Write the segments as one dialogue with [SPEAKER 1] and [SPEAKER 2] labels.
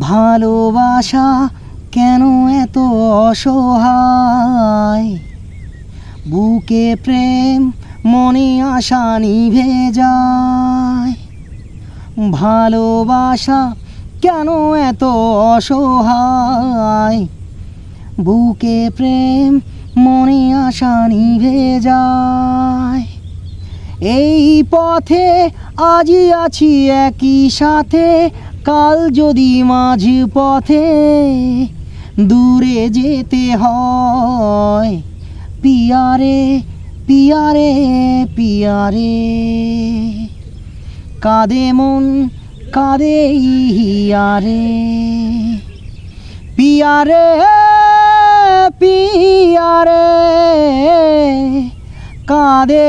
[SPEAKER 1] ভালোবাসা কেন এত অসহায়? বুকে প্রেম, মনে আশা নিভে যায়। ভালোবাসা কেন এত অসহায়? বুকে প্রেম, মনে আশা নিভে যায়। এই পথে আজই আছি একই সাথে কাল যদি মাঝ পথে দূরে যেতে হয়, পিয়ারে পিয়ারে পিয়ারে। কাঁদে মন, কাঁদে হিয়ারে। পিয়ারে পিয়ারে, কাঁদে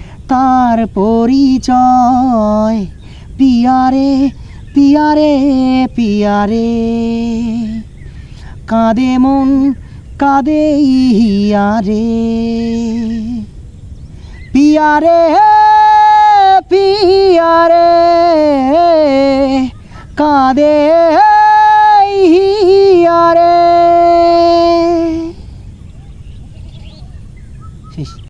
[SPEAKER 1] তার পরিচয়। পিয়ারে পিয়ারে পিয়ারে। কাঁদে মন কাঁদে হিয়ারে। পিয়ারে পিয়ারে। কাঁদে হিয়ারে। শেষ।